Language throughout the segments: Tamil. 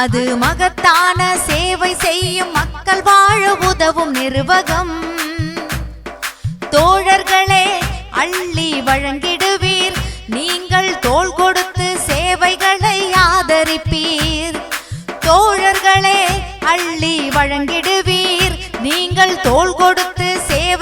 அது மகத்தான சேவை செய்யும் மக்கள் வாழ உதவும் நிருவகம். தோழர்களே அள்ளி வழங்கிடுவீர். நீங்கள் தோள் கொடுத்து சேவைகளை ஆதரிப்பீர். தோழர்களே அள்ளி வழங்கிடுவீர். நீங்கள் தோள் கொடுத்து சேவை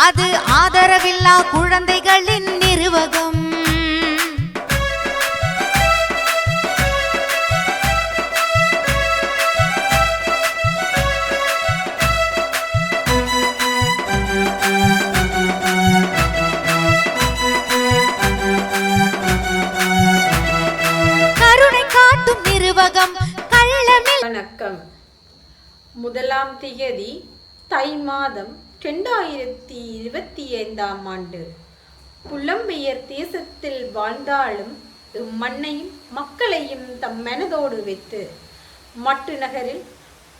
அது ஆதரவில்லா குழந்தைகளின் நிறுவகம் வணக்கம். முதலாம் திகதி தை மாதம் ரெண்டாயிரத்தி இருபத்தி ஐந்தாம் ஆண்டு. புலம்பெயர் தேசத்தில் வாழ்ந்தாலும் இம்மண்ணையும் மக்களையும் தம் மனதோடு வைத்து மட்டு நகரில்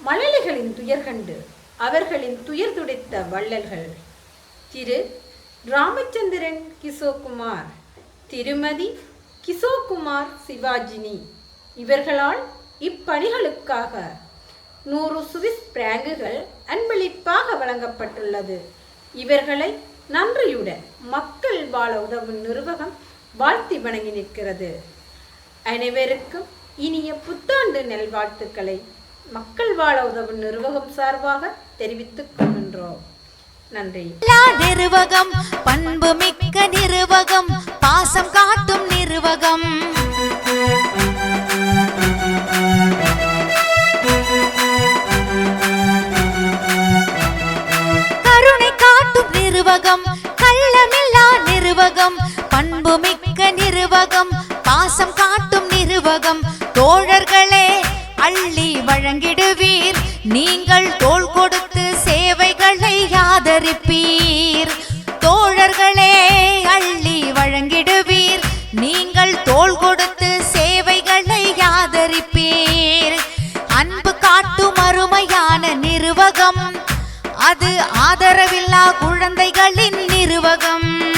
மழலைகளின் துயர்கண்டு அவர்களின் துயர் துடைத்த வள்ளல்கள். திரு. ராமச்சந்திரன் கிஷோகுமார் திருமதி கிஷோகுமார் சிவாஜினி இவர்களால் இப்பணிகளுக்காக நூறு சுவிஸ் பிராங்குகள் அன்பளிப்பாக வழங்கப்பட்டுள்ளது. இவர்களை நன்றியுடன் மக்கள் வாழ உதவும் நிர்வாகம் வாழ்த்தி வணங்கி நிற்கிறது. அனைவருக்கும் இனிய புத்தாண்டு நல்வாழ்த்துக்களை மக்கள் வாழ உதவும் நிர்வாகம் சார்பாக தெரிவித்துக் கொள்கின்றோம். நன்றி. நிர்வாகம் பண்பு மிக்க நிர்வாகம் பாசம் காட்டும் நிர்வாகம். நிருவகம் கள்ளமில்லா நிருவகம் பண்பு மிக்க நிருவகம் பாசம் காட்டும் நிருவகம். தோழர்களே அள்ளி வழங்கிடுவீர். நீங்கள் தோல் கொடுத்து சேவைகளை ஆதரிப்பீர். தோழர்களே அள்ளி வழங்கிடுவீர். நீங்கள் தோல் கொடு அது ஆதரவில்லா குழந்தைகளின் நிர்வகம்.